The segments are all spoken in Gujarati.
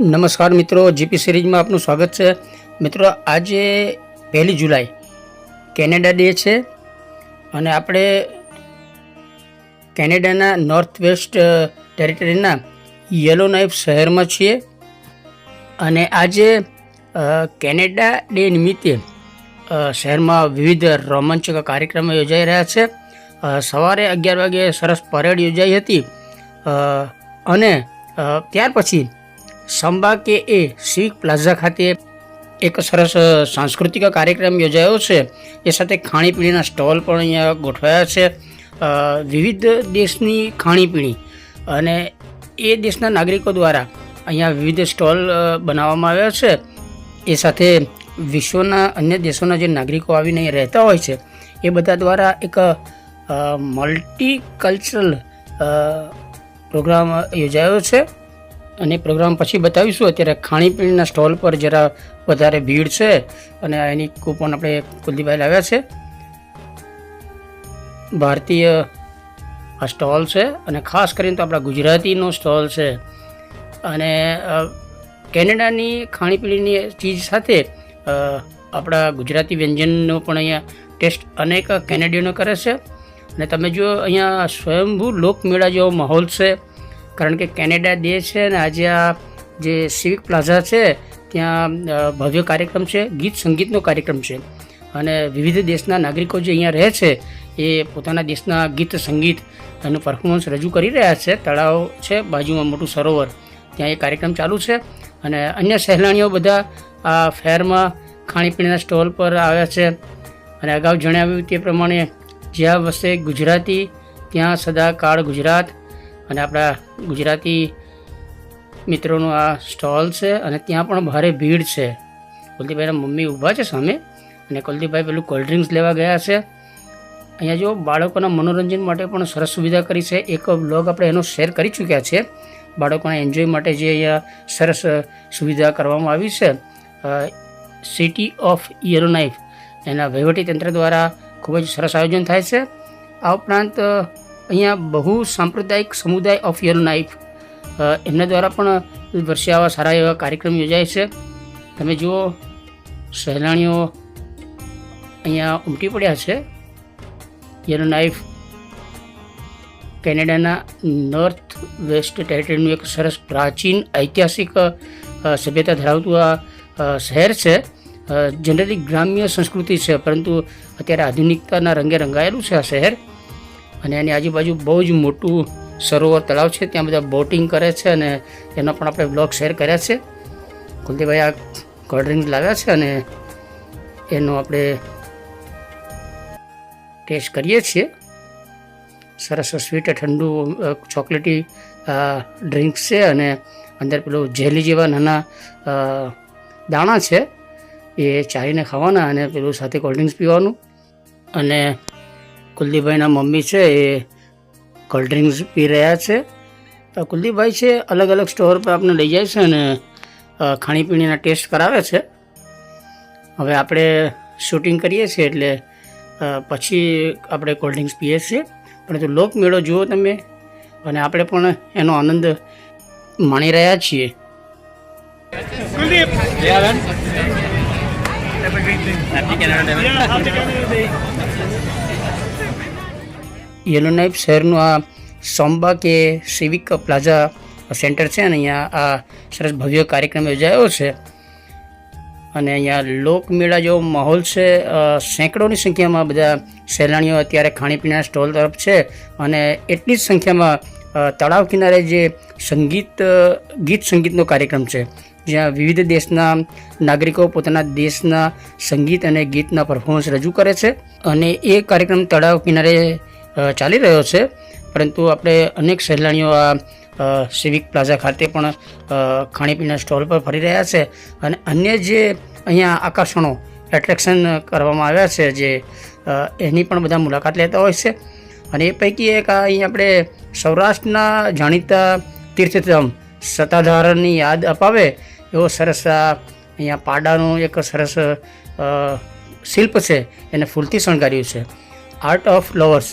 નમસ્કાર મિત્રો, જીપી સિરીઝમાં આપનું સ્વાગત છે. મિત્રો, આજે પહેલી જુલાઈ, કેનેડા ડે છે અને આપણે કેનેડાના નોર્થ વેસ્ટ ટેરિટરીના યલો નાઇફ શહેરમાં છીએ અને આજે કેનેડા ડે નિમિત્તે શહેરમાં વિવિધ રોમાંચક કાર્યક્રમો યોજાઈ રહ્યા છે. સવારે અગિયાર વાગે સરસ પરેડ યોજાઈ હતી. અને ત્યાર પછી સંબા કે એ શીખ પ્લાઝા ખાતે એક સરસ સાંસ્કૃતિક કાર્યક્રમ યોજાયો છે. એ સાથે ખાણીપીણીના સ્ટોલ પણ અહીંયા ગોઠવાયા છે. વિવિધ દેશની ખાણીપીણી અને એ દેશના નાગરિકો દ્વારા અહીંયા વિવિધ સ્ટોલ બનાવવામાં આવ્યા છે. એ સાથે વિશ્વના અન્ય દેશોના જે નાગરિકો આવીને અહીં રહેતા હોય છે, એ બધા દ્વારા એક મલ્ટી કલ્ચરલ પ્રોગ્રામ યોજાયો છે. અને પ્રોગ્રામ પછી બતાવીશું. અત્યારે ખાણીપીણીના સ્ટોલ પર જરા વધારે ભીડ છે અને એની કૂપન આપણે કુલદીપભાઈ લાવ્યા છે. ભારતીય આ સ્ટોલ છે અને ખાસ કરીને તો આપણા ગુજરાતીનો સ્ટોલ છે. અને કેનેડાની ખાણીપીણીની ચીજ સાથે આપણા ગુજરાતી વ્યંજનનો પણ અહીંયા ટેસ્ટ અનેક કેનેડિયનો કરે છે. અને તમે જો અહીંયા સ્વયંભૂ લોકમેળા જેવો માહોલ છે. કારણ કે કેનેડા દેશ છે અને આજે આ જે સિવિક પ્લાઝા છે, ત્યાં ભવ્ય કાર્યક્રમ છે, ગીત સંગીતનો કાર્યક્રમ છે. અને વિવિધ દેશના નાગરિકો જે અહીંયા રહે છે, એ પોતાના દેશના ગીત સંગીત એનું પરફોર્મન્સ રજૂ કરી રહ્યા છે. તળાવ છે, બાજુમાં મોટું સરોવર. ત્યાં એ કાર્યક્રમ ચાલુ છે. અને અન્ય સહેલાણીઓ બધા આ ફેરમાં ખાણીપીણીના સ્ટોલ પર આવ્યા છે. અને અગાઉ જણાવ્યું તે પ્રમાણે, જ્યાં વસે ગુજરાતી, ત્યાં સદાકાળ ગુજરાત અને આપણા ગુજરાતી મિત્રોનો આ સ્ટોલ છે અને ત્યાં પણ ભારે ભીડ છે. કુલદીપભાઈના મમ્મી ઊભા છે સામે અને કુલદીપભાઈ પેલું કોલ્ડ ડ્રિંક્સ લેવા ગયા છે. અહીંયા જો બાળકોના મનોરંજન માટે પણ સરસ સુવિધા કરી છે. એક બ્લોગ આપણે એનો શેર કરી ચૂક્યા છે. બાળકોના એન્જોય માટે જે અહીંયા સરસ સુવિધા કરવામાં આવી છે. સિટી ઓફ યરોનાઇફ એના વહીવટી તંત્ર દ્વારા ખૂબ જ સરસ આયોજન થાય છે. આ ઉપરાંત અહીંયા બહુ સાંપ્રદાયિક સમુદાય ઓફ યરોનાઇફ એમના દ્વારા પણ વર્ષે આવા સારા એવા કાર્યક્રમ યોજાય છે. તમે જુઓ, સહેલાણીઓ અહીંયા ઉમટી પડ્યા છે. યલો નાઇફ કેનેડાના નોર્થ વેસ્ટ ટેરિટરીનું એક સરસ પ્રાચીન ઐતિહાસિક સભ્યતા ધરાવતું આ શહેર છે. જનરલી ગ્રામ્ય સંસ્કૃતિ છે, પરંતુ અત્યારે આધુનિકતાના રંગે રંગાયેલું છે આ શહેર. અને એની આજુબાજુ બહુ જ મોટું સરોવર તળાવ છે. ત્યાં બધા બોટિંગ કરે છે અને એનો પણ આપણે બ્લોગ શેર કર્યા છે. કુલદીપભાઈ આ કોલ્ડ ડ્રિંક લાવ્યા છે અને એનો આપણે ટેસ્ટ કરીએ છીએ. સરસ સ્વીટ ઠંડુ ચોકલેટી ડ્રિંક્સ છે અને અંદર પેલું જેલી જેવા નાના દાણા છે. એ ચાળીને ખાવાના અને પેલું સાથે કોલ્ડ ડ્રિંક્સ પીવાનું. અને કુલદીપભાઈના મમ્મી છે એ કોલ્ડ ડ્રિંક્સ પી રહ્યા છે. તો કુલદીપભાઈ છે અલગ અલગ સ્ટોર પર આપણે લઈ જાય છે અને ખાણીપીણીના ટેસ્ટ કરાવે છે. હવે આપણે શૂટિંગ કરીએ છીએ એટલે પછી આપણે કોલ્ડ ડ્રિંક્સ પીએ છીએ. પરંતુ લોકમેળો જુઓ તમે અને આપણે પણ એનો આનંદ માણી રહ્યા છીએ. Kuldeep! Day. યલોનાઇફ શહેરનું આ સોમ્બા કે સિવિક પ્લાઝા સેન્ટર છે અને અહીંયા આ સરસ ભવ્ય કાર્યક્રમ યોજાયો છે. અને અહીંયા લોકમેળા જેવો માહોલ છે. સેંકડોની સંખ્યામાં બધા સહેલાણીઓ અત્યારે ખાણીપીણાના સ્ટોલ તરફ છે અને એટલી જ સંખ્યામાં તળાવ કિનારે જે સંગીત ગીત સંગીતનો કાર્યક્રમ છે. જ્યાં વિવિધ દેશના નાગરિકો પોતાના દેશના સંગીત અને ગીતના પરફોર્મન્સ રજૂ કરે છે. અને એ કાર્યક્રમ તળાવ કિનારે ચાલી રહ્યો છે. પરંતુ આપણે અનેક સહેલાણીઓ આ સિવિક પ્લાઝા ખાતે પણ ખાણીપીણા સ્ટોલ પર ફરી રહ્યા છે. અને અન્ય જે અહીંયા આકર્ષણો એટ્રેક્શન કરવામાં આવ્યા છે, જે એની પણ બધા મુલાકાત લેતા હોય છે. અને એ પૈકી એક અહીં આપણે સૌરાષ્ટ્રના જાણીતા તીર્થધામ સત્તાધારની યાદ અપાવે એવો સરસ આ અહીંયા પાડાનું એક સરસ શિલ્પ છે. એને ફૂલથી શણગાર્યું છે. આર્ટ ઓફ ફ્લાવર્સ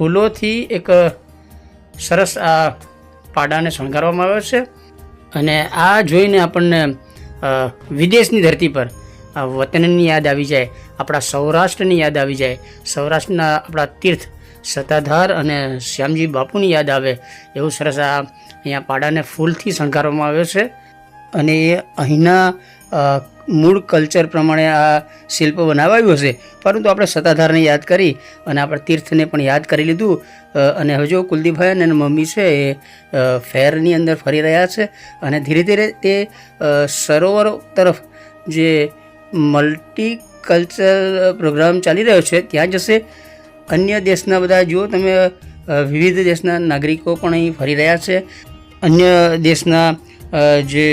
ફૂલોથી એક સરસ આ પાડાને શણગારવામાં આવ્યો છે. અને આ જોઈને આપણને વિદેશની ધરતી પર વતનની યાદ આવી જાય, આપણા સૌરાષ્ટ્રની યાદ આવી જાય, સૌરાષ્ટ્રના આપણા તીર્થ સત્તાધાર અને શ્યામજી બાપુની યાદ આવે, એવું સરસ આ અહીંયા પાડાને ફૂલથી શણગારવામાં આવ્યો છે. અને અહીંના મૂળ કલ્ચર પ્રમાણે આ શિલ્પ બનાવાયું હશે. પરંતુ આપણે સત્તાધારને યાદ કરી અને આપણે તીર્થને પણ યાદ કરી લીધું. અને હવે જો કુલદીપભાઈ અને મમ્મી છે એ ફેરની અંદર ફરી રહ્યા છે અને ધીરે ધીરે તે સરોવર તરફ જે મલ્ટી કલ્ચર પ્રોગ્રામ ચાલી રહ્યો છે ત્યાં જશે. અન્ય દેશના બધા જુઓ તમે વિવિધ દેશના નાગરિકો પણ અહીં ફરી રહ્યા છે. અન્ય દેશના જે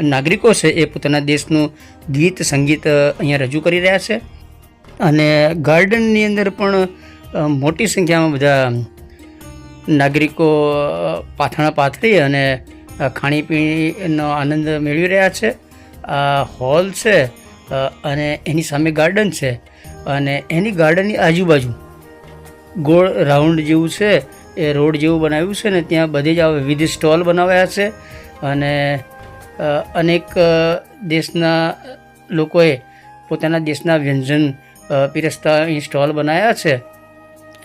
નાગરિકો છે એ પોતાના દેશનું ગીત, સંગીત અહીંયા રજૂ કરી રહ્યા છે. અને ગાર્ડનની અંદર પણ મોટી સંખ્યામાં બધા નાગરિકો પાથણા પાથરી અને ખાણીપીણીનો આનંદ મેળવી રહ્યા છે. આ હોલ છે અને એની સામે ગાર્ડન છે. અને એની ગાર્ડનની આજુબાજુ ગોળ રાઉન્ડ જેવું છે, એ રોડ જેવું બનાવ્યું છે ને ત્યાં બધે જ આ વિવિધ સ્ટોલ બનાવ્યા છે. અને અનેક દેશના લોકોએ પોતાના દેશના વ્યંજન પીરસતા અહીં સ્ટોલ બનાવ્યા છે.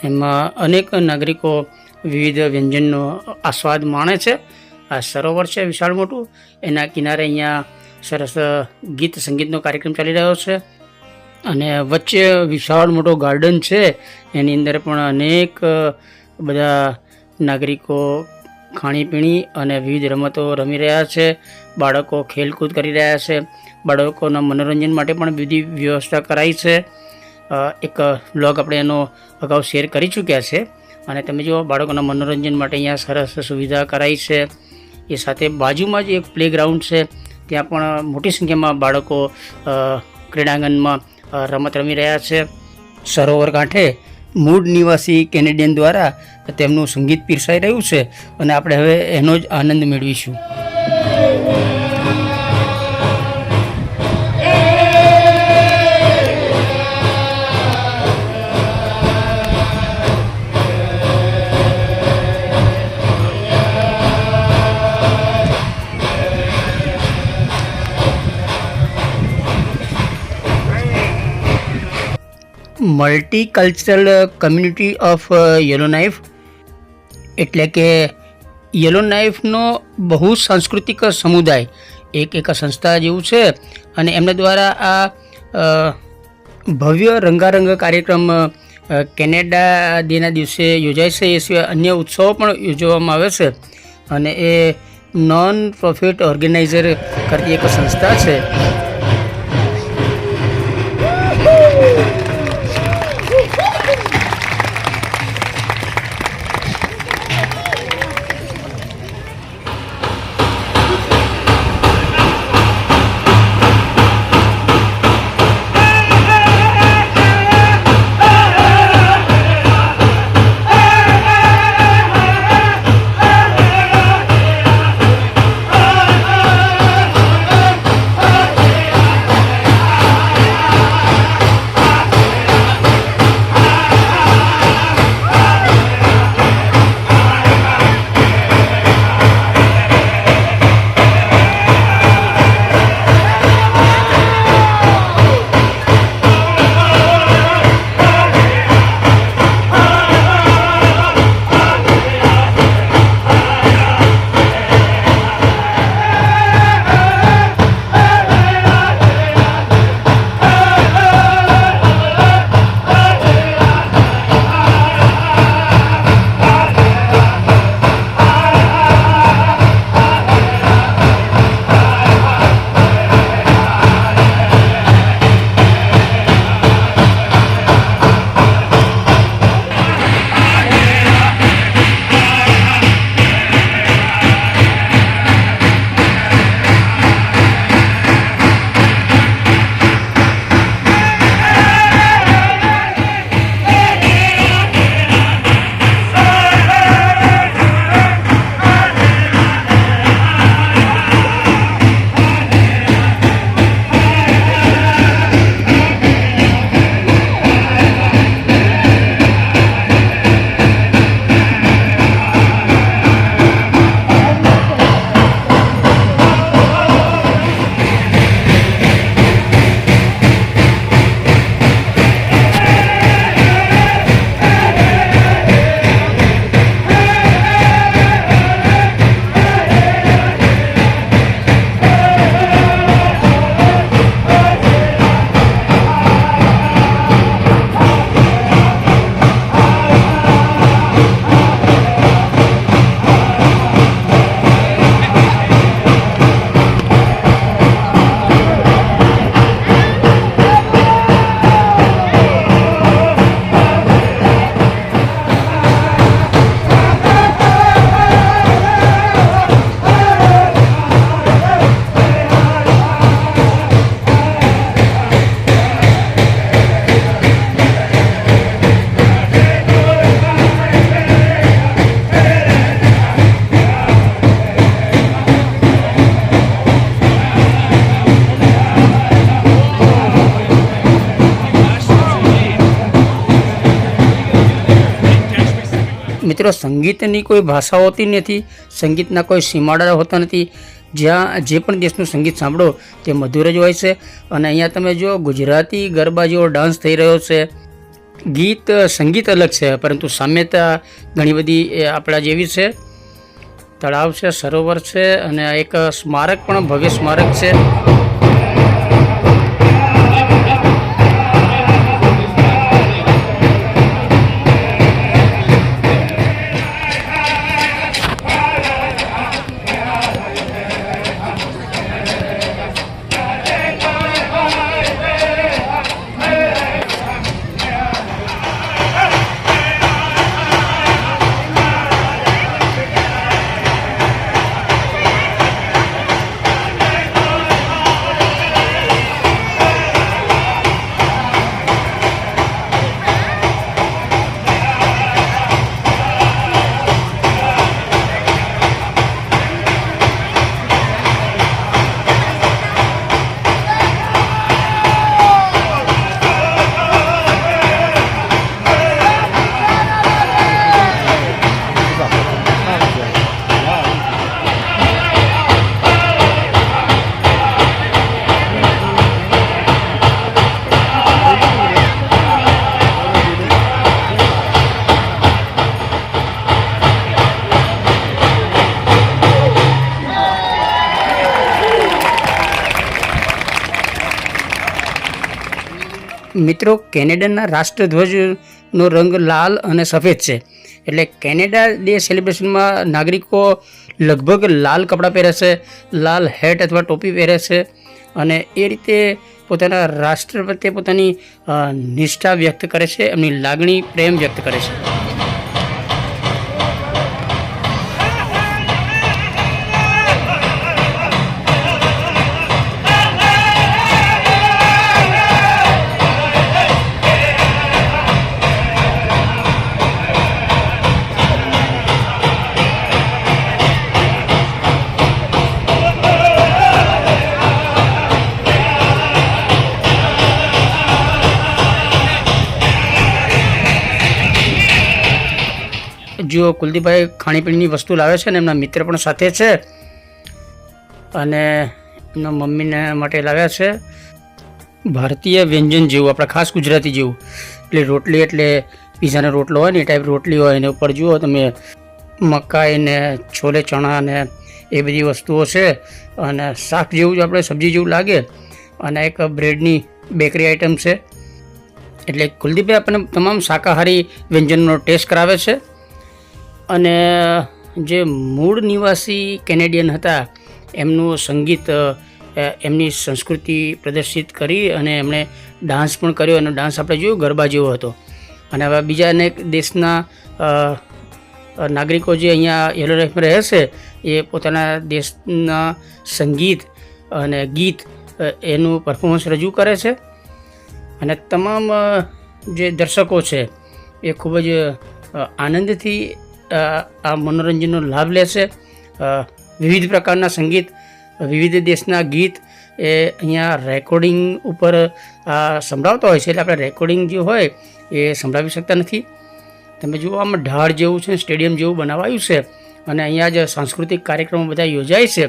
એમાં અનેક નાગરિકો વિવિધ વ્યંજનનો આસ્વાદ માણે છે. આ સરોવર છે વિશાળ મોટું. એના કિનારે અહીંયા સરસ ગીત સંગીતનો કાર્યક્રમ ચાલી રહ્યો છે. અને વચ્ચે વિશાળ મોટો ગાર્ડન છે. એની અંદર પણ અનેક બધા નાગરિકો ખાણીપીણી અને વિવિધ રમતો રમી રહ્યા છે. બાળકો ખેલકૂદ કરી રહ્યા છે. બાળકોના મનોરંજન માટે પણ બધી વ્યવસ્થા કરાઈ છે. એક બ્લોગ આપણે એનો અગાઉ શેર કરી ચૂક્યા છે. અને તમે જુઓ, બાળકોના મનોરંજન માટે અહીંયા સરસ સુવિધા કરાઈ છે. એ સાથે બાજુમાં જ એક પ્લેગ્રાઉન્ડ છે. ત્યાં પણ મોટી સંખ્યામાં બાળકો ક્રીડાંગણમાં રમત રમી રહ્યા છે. સરોવર કાંઠે મૂળ નિવાસી કેનેડિયન દ્વારા તેમનું સંગીત પીરસાઈ રહ્યું છે. અને આપણે હવે એનો જ આનંદ મેળવીશું. Multicultural community of Yellowknife એટલે કે યલો નાઇફનો બહુ સાંસ્કૃતિક સમુદાય. એક એક સંસ્થા જેવું છે અને એમના દ્વારા આ ભવ્ય રંગારંગ કાર્યક્રમ કેનેડા ડેના દિવસે યોજાય છે. એ સિવાય અન્ય ઉત્સવો પણ યોજવામાં આવે છે. અને એ નોન પ્રોફિટ ઓર્ગેનાઇઝર કરતી એક સંસ્થા છે. મિત્રો, સંગીતની કોઈ ભાષા હોતી નથી, સંગીતના કોઈ સીમાડા હોતા નથી. જ્યાં જે પણ દેશનું સંગીત સાંભળો, તે મધુર જ હોય છે. અને અહીંયા તમે જો ગુજરાતી ગરબા જેવો ડાન્સ થઈ રહ્યો છે. ગીત, સંગીત અલગ છે, પરંતુ સામ્યતા ઘણી બધી આપણા જેવી છે. તળાવ છે, સરોવર છે, અને એક સ્મારક પણ ભવ્ય સ્મારક છે. મિત્રો, કેનેડાના રાષ્ટ્રધ્વજનો રંગ લાલ અને સફેદ છે. એટલે કેનેડા ડે સેલિબ્રેશનમાં નાગરિકો લગભગ લાલ કપડાં પહેરે છે લાલ હેટ અથવા ટોપી પહેરે છે અને એ રીતે પોતાના રાષ્ટ્ર પ્રત્યે પોતાની નિષ્ઠા વ્યક્ત કરે છે, એમની લાગણી, પ્રેમ વ્યક્ત કરે છે. જો કુલદીપભાઈ ખાણીપીણીની વસ્તુ લાવે છે ને એમના મિત્ર પણ સાથે છે અને એમના મમ્મીને માટે લાવ્યા છે. ભારતીય વ્યંજન જેવું, આપણા ખાસ ગુજરાતી જેવું. એટલે રોટલી એટલે પીઝાનો રોટલો હોય ને એ ટાઈપ રોટલી હોય, એના ઉપર જુઓ તમે મકાઈ ને છોલે, ચણા ને એ બધી વસ્તુઓ છે અને શાક જેવું જ આપણે સબ્જી જેવું લાગે અને એક બ્રેડની બેકરી આઇટમ છે. એટલે કુલદીપભાઈ આપણને તમામ શાકાહારી વ્યંજનનો ટેસ્ટ કરાવે છે. અને જે મૂળ નિવાસી કેનેડિયન હતા, એમનું સંગીત એમની સંસ્કૃતિ પ્રદર્શિત કરી અને એમણે ડાન્સ પણ કર્યો અને ડાન્સ આપણે જોયું ગરબા જેવો હતો. અને હવે બીજા અનેક દેશના નાગરિકો જે અહીંયા યલો લાઈફમાં રહે છે, એ પોતાના દેશના સંગીત અને ગીત એનું પરફોર્મન્સ રજૂ કરે છે. અને તમામ જે દર્શકો છે, એ ખૂબ જ આનંદથી આ મનોરંજનનો લાભ લેશે વિવિધ પ્રકારના સંગીત, વિવિધ દેશના ગીત એ અહીંયા રેકોર્ડિંગ ઉપર આ સંભળાવતા હોય છે. એટલે આપણે રેકોર્ડિંગ જે હોય એ સંભળાવી શકતા નથી. તમે જુઓ, આમાં ઢાળ જેવું છે, સ્ટેડિયમ જેવું બનાવાયું છે અને અહીંયા જ સાંસ્કૃતિક કાર્યક્રમો બધા યોજાય છે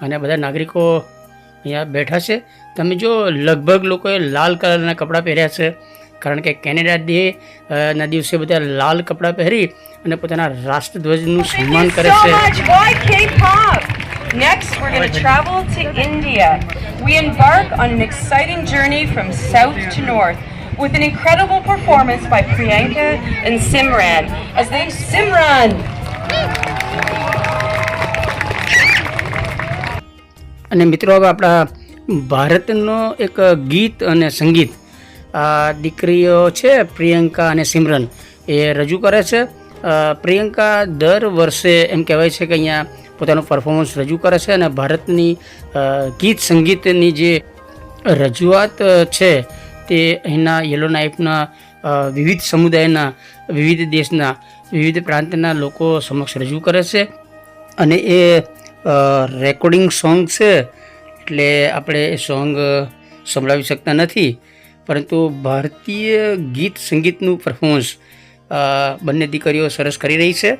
અને બધા નાગરિકો અહીંયા બેઠા છે. તમે જો લગભગ લોકોએ લાલ કલરના કપડાં પહેર્યા છે. કારણ કે કેનેડા ડે ના દિવસે બધા લાલ કપડાં પહેરી અને પોતાના રાષ્ટ્રધ્વજનું સન્માન કરે છે? Next, we're going to travel to India. We embark on an exciting journey from south to north with an incredible performance by Priyanka and Simran as they Simran. અને મિત્રો હવે આપણા ભારતનો એક ગીત અને સંગીત આ દીકરીઓ છે, પ્રિયંકા અને સિમરન. એ રજૂ કરે છે. પ્રિયંકા દર વર્ષે એમ કહેવાય છે કે અહીંયા પોતાનું પરફોર્મન્સ રજૂ કરે છે અને ભારતની ગીત સંગીતની જે રજૂઆત છે તે અહીંના યલો નાઇફના વિવિધ સમુદાયના, વિવિધ દેશના, વિવિધ પ્રાંતના લોકો સમક્ષ રજૂ કરે છે. અને એ રેકોર્ડિંગ સોંગ છે. એટલે આપણે એ સોંગ સંભળાવી શકતા નથી. પરંતુ ભારતીય ગીત સંગીતનું પરફોર્મન્સ બંને દીકરીઓ સરસ કરી રહી છે.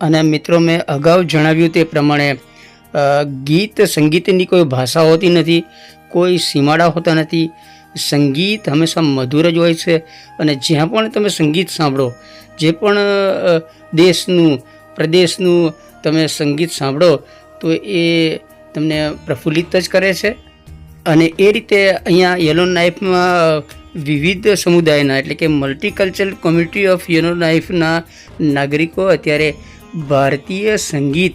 અને મિત્રો, મેં અગાઉ જણાવ્યું તે પ્રમાણે ગીત સંગીતની કોઈ ભાષા હોતી નથી, કોઈ સીમાડા હોતા નથી. સંગીત હંમેશા મધુર જ હોય છે અને જ્યાં પણ તમે સંગીત સાંભળો, જે પણ દેશનું, પ્રદેશનું તમે સંગીત સાંભળો, તો એ તમને પ્રફુલ્લિત જ કરે છે. અને એ રીતે અહીંયા યલો નાઇફમાં વિવિધ સમુદાયના એટલે કે મલ્ટીકલ્ચરલ કોમ્યુનિટી ઓફ યલો નાઇફના નાગરિકો અત્યારે ભારતીય સંગીત,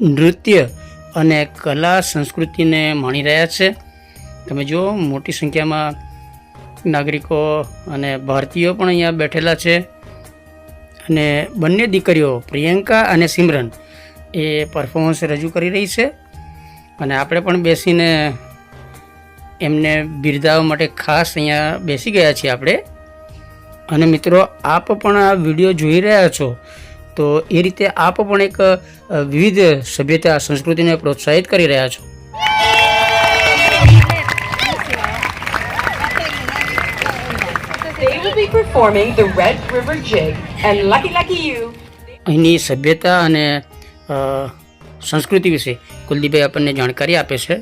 નૃત્ય અને કલા સંસ્કૃતિને માણી રહ્યા છે. તમે જુઓ, મોટી સંખ્યામાં નાગરિકો અને ભારતીયો પણ અહીંયા બેઠેલા છે. અને બંને દીકરીઓ, પ્રિયંકા અને સિમરન, એ પરફોર્મન્સ રજૂ કરી રહી છે. અને આપણે પણ બેસીને એમને બિરદાવવા માટે ખાસ અહીંયા બેસી ગયા છીએ આપણે. અને મિત્રો આપ પણ આ વીડિયો જોઈ રહ્યા છો. તો એ રીતે આપ પણ એક વિવિધ સભ્યતા સંસ્કૃતિને પ્રોત્સાહિત કરી રહ્યા છો. અહીંની સભ્યતા અને સંસ્કૃતિ વિશે કુલદીપભાઈ આપણને જાણકારી આપે છે.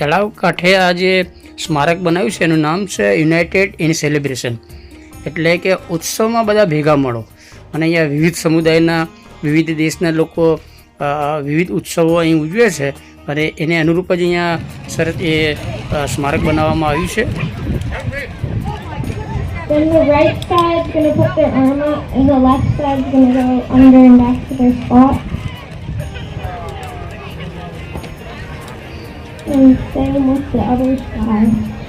તળાવ કાંઠે આ જે સ્મારક બનાવ્યું છે એનું નામ છે યુનાઇટેડ ઇન સેલિબ્રેશન એટલે કે ઉત્સવમાં બધા ભેગા મળો. અને અહીંયા વિવિધ સમુદાયના વિવિધ દેશના લોકો વિવિધ ઉત્સવો અહીં ઉજવે છે અને એને અનુરૂપ જ અહીંયા સરસ એ સ્મારક બનાવવામાં આવ્યું છે. Then the right side's gonna put their arm out, and the to. And with the other side.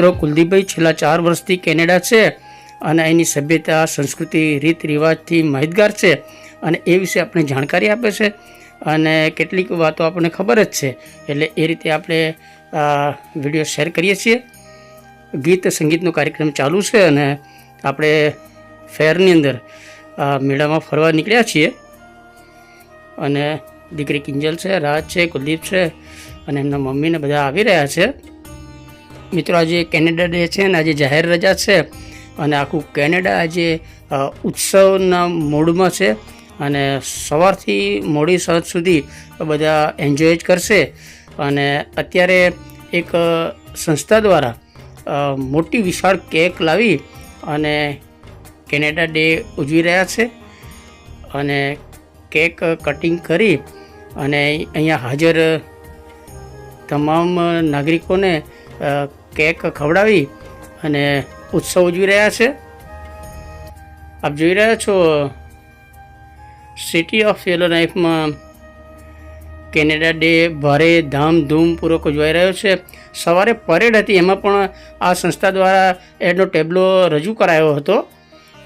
મિત્રો, કુલદીપભાઈ છેલ્લા ચાર વર્ષથી કેનેડા છે અને એની સભ્યતા, સંસ્કૃતિ, રીત રિવાજથી માહિતગાર છે અને એ વિશે આપણે જાણકારી આપે છે અને કેટલીક વાતો આપણને ખબર જ છે. એટલે એ રીતે આપણે વીડિયો શેર કરીએ છીએ. ગીત સંગીતનો કાર્યક્રમ ચાલુ છે અને આપણે ફેરની અંદર મેળામાં ફરવા નીકળ્યા છીએ. અને દીકરી કિંજલ છે, રાજ છે, કુલદીપ છે અને એમના મમ્મીને બધા આવી રહ્યા છે. મિત્રો, આજે કેનેડા ડે છે અને આજે જાહેર રજા છે અને આખું કેનેડા આજે ઉત્સવના મૂડમાં છે અને સવારથી મોડી સાંજ સુધી બધા એન્જોય જ કરશે અને અત્યારે એક સંસ્થા દ્વારા મોટી વિશાળ કેક લાવી અને કેનેડા ડે ઉજવી રહ્યા છે અને કેક કટિંગ કરી અને અહીંયા હાજર તમામ નાગરિકોને કેક ખવડાવી અને ઉત્સવ ઉજવી રહ્યા છે. આપ જોઈ રહ્યા છો સિટી ઓફ યલો લાઈફમાં કેનેડા ડે ભારે ધામધૂમપૂર્વક ઉજવાઈ રહ્યો છે. સવારે પરેડ હતી, એમાં પણ આ સંસ્થા દ્વારા એનો ટેબલો રજૂ કરાયો હતો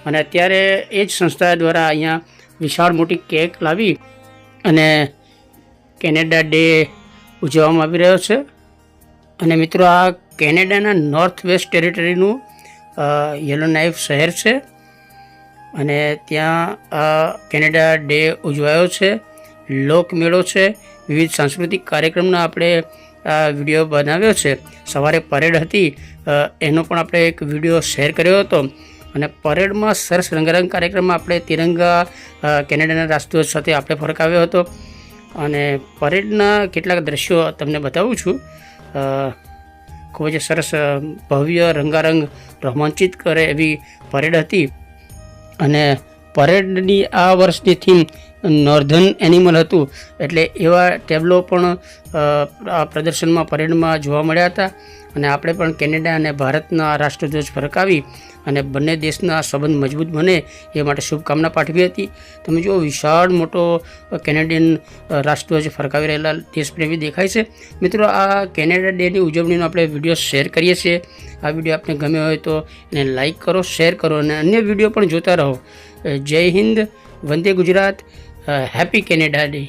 અને અત્યારે એ જ સંસ્થા દ્વારા અહીંયા વિશાળ મોટી કેક લાવી અને કેનેડા ડે ઉજવવામાં આવી રહ્યો છે. અને મિત્રો, આ કેનેડાના નોર્થ વેસ્ટ ટેરિટરીનું યલો નાઇફ શહેર છે. અને ત્યાં આ કેનેડા ડે ઉજવાયો છે. લોકમેળો છે. વિવિધ સાંસ્કૃતિક કાર્યક્રમનો આપણે આ વીડિયો બનાવ્યો છે. સવારે પરેડ હતી. એનો પણ આપણે એક વીડિયો શેર કર્યો હતો. અને પરેડમાં સરસ રંગારંગ કાર્યક્રમમાં આપણે તિરંગા કેનેડાના રાષ્ટ્રધ્વજ સાથે આપણે ફરકાવ્યો હતો. અને પરેડના કેટલાક દ્રશ્યો તમને બતાવું છું. ખૂબ જ સરસ ભવ્ય, રંગારંગ, રોમાંચિત કરે એવી પરેડ હતી. અને પરેડની આ વર્ષની થીમ નોર્ધન એનિમલ હતું. એટલે એવા ટેબલો પણ આ પ્રદર્શનમાં પરેડમાં જોવા મળ્યા હતા. અને આપણે પણ કેનેડા અને ભારતના રાષ્ટ્રધ્વજ ફરકાવી. અને બંને દેશના સંબંધ મજબૂત બને એ માટે શુભકામના પાઠવી હતી. તમે જુઓ, વિશાળ મોટો કેનેડિયન રાષ્ટ્ર રાષ્ટ્રધ્વજ ફરકાવી રહેલા દેશપ્રેમી દેખાય છે. મિત્રો, આ કેનેડા ડેની ઉજવણીનો આપણે વીડિયો શેર કરીએ છીએ. આ વીડિયો આપને ગમ્યો હોય તો એને લાઈક કરો, શેર કરો અને અન્ય વીડિયો પણ જોતા રહો. જય હિન્દ, વંદે ગુજરાત હેપી કેનેડા ડે.